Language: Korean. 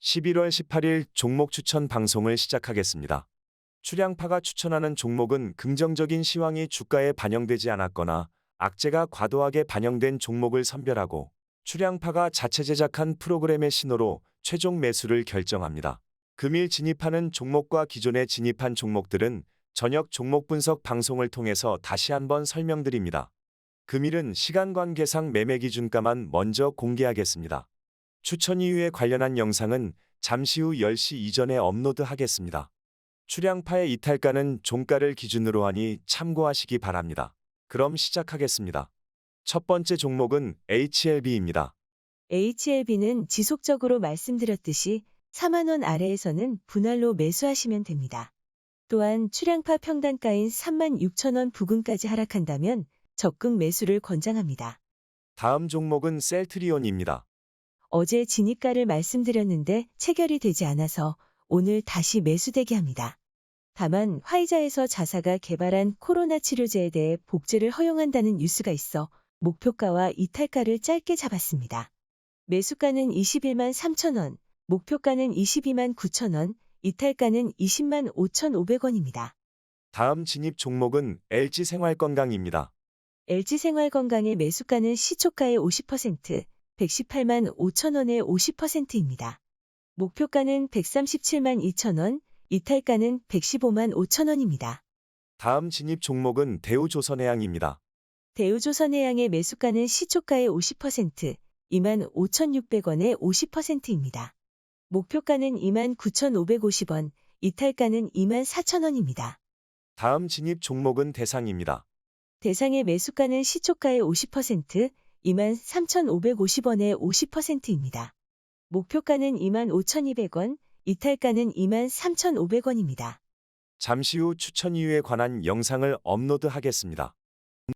11월 18일 종목 추천 방송을 시작하겠습니다. 출양파가 추천하는 종목은 긍정적인 시황이 주가에 반영되지 않았거나 악재가 과도하게 반영된 종목을 선별하고 출양파가 자체 제작한 프로그램의 신호로 최종 매수를 결정합니다. 금일 진입하는 종목과 기존에 진입한 종목들은 저녁 종목 분석 방송을 통해서 다시 한번 설명드립니다. 금일은 시간 관계상 매매 기준가만 먼저 공개하겠습니다. 추천 이유에 관련한 영상은 잠시 후 10시 이전에 업로드하겠습니다. 출양파의 이탈가는 종가를 기준으로 하니 참고하시기 바랍니다. 그럼 시작하겠습니다. 첫 번째 종목은 HLB입니다. HLB는 지속적으로 말씀드렸듯이 4만원 아래에서는 분할로 매수하시면 됩니다. 또한 출양파 평단가인 3만 6천원 부근까지 하락한다면 적극 매수를 권장합니다. 다음 종목은 셀트리온입니다. 어제 진입가를 말씀드렸는데 체결이 되지 않아서 오늘 다시 매수되게 합니다. 다만 화이자에서 자사가 개발한 코로나 치료제에 대해 복제를 허용한다는 뉴스가 있어 목표가와 이탈가를 짧게 잡았습니다. 매수가는 21만 3천원, 목표가는 22만 9천원, 이탈가는 20만 5,500원입니다. 다음 진입 종목은 LG생활건강입니다. LG생활건강의 매수가는 시초가의 50%, 118만 5천원의 50%입니다. 목표가는 137만 2천원, 이탈가는 115만 5천원입니다. 다음 진입 종목은 대우조선해양입니다. 대우조선해양의 매수가는 시초가의 50%, 2만 5,600원의 50%입니다. 목표가는 2만 9,550원, 이탈가는 2만 4천원입니다. 다음 진입 종목은 대상입니다. 대상의 매수가는 시초가의 50%, 2만 3,550원의 50%입니다. 목표가는 2만 5,200원, 이탈가는 2만 3,500원입니다. 잠시 후 추천 이유에 관한 영상을 업로드하겠습니다.